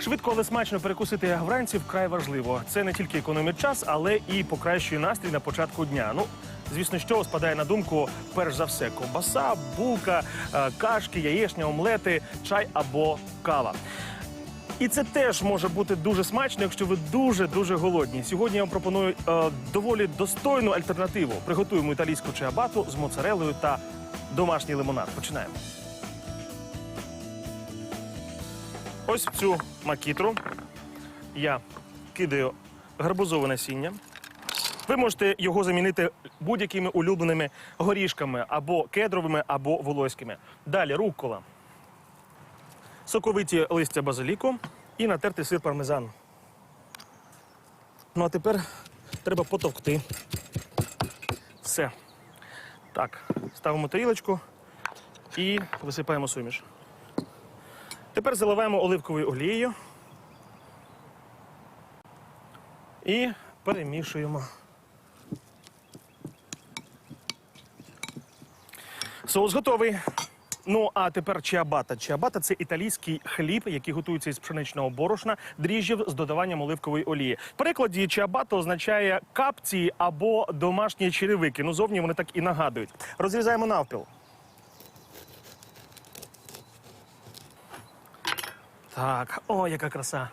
Швидко, але смачно перекусити вранці вкрай важливо. Це не тільки економить час, але і покращує настрій на початку дня. Ну, звісно, що спадає на думку перш за все ковбаса, булка, е, кашки, яєчня, омлети, чай або кава. І це теж може бути дуже смачно, якщо ви дуже дуже голодні. Сьогодні я вам пропоную е, доволі достойну альтернативу. Приготуємо італійську чиабату з моцарелою та домашній лимонад. Починаємо. Ось в цю макітру я кидаю гарбузове насіння. Ви можете його замінити будь-якими улюбленими горішками або кедровими, або волоськими. Далі руккола, соковиті листя базиліку і натертий сир пармезан. Ну а тепер треба потовкти. Все. Так, ставимо тарілочку і висипаємо суміш. Тепер заливаємо оливковою олією і перемішуємо. Соус готовий. Ну а тепер чиабата. Чиабата – це італійський хліб, який готується із пшеничного борошна, дріжджів з додаванням оливкової олії. В перекладі чиабата означає капці або домашні черевики. Ну зовні вони так і нагадують. Розрізаємо навпіл. Так, о, яка краса.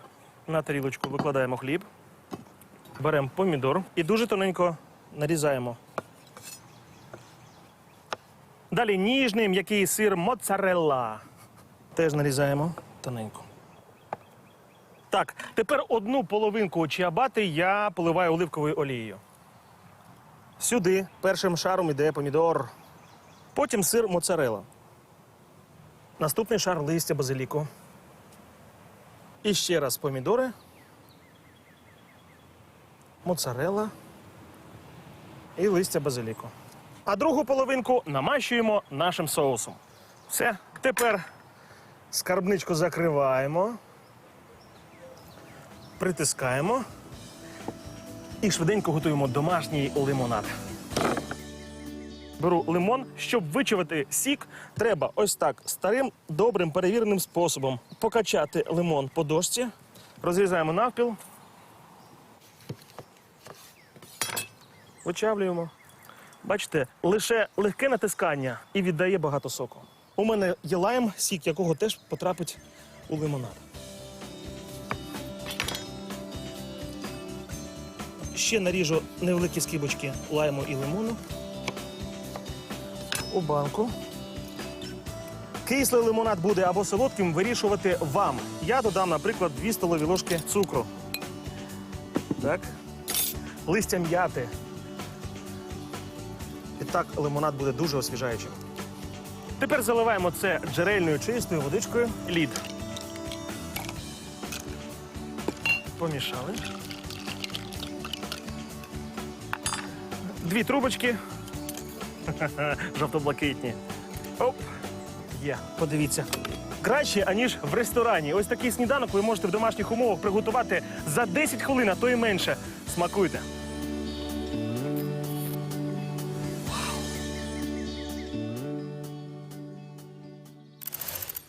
На тарілочку викладаємо хліб, беремо помідор і дуже тоненько нарізаємо. Далі ніжний м'який сир моцарелла. Теж нарізаємо тоненько. Так, тепер одну половинку чиабати я поливаю оливковою олією. Сюди першим шаром іде помідор. Потім сир моцарелла. Наступний шар листя базиліку. І ще раз помідори. Моцарелла і листя базиліку. А другу половинку намащуємо нашим соусом. Все. Тепер скарбничку закриваємо, притискаємо і швиденько готуємо домашній лимонад. Беру лимон, щоб вичавити сік, треба ось так старим, добрим, перевіреним способом покачати лимон по дошці, розрізаємо навпіл, вичавлюємо. Бачите, лише легке натискання і віддає багато соку. У мене є лайм, сік якого теж потрапить у лимонад. Ще наріжу невеликі скибочки лайму і лимону у банку. Кислий лимонад буде або солодким вирішувати вам. Я додам, наприклад, 2 столові ложки цукру. Так. Листя м'яти. І так лимонад буде дуже освіжаючим. Тепер заливаємо це джерельною чистою водичкою. Лід. Помішали. Дві трубочки. Жовто-блакитні. Оп. Є, подивіться. Краще, аніж в ресторані. Ось такий сніданок ви можете в домашніх умовах приготувати за 10 хвилин, а то і менше. Смакуйте.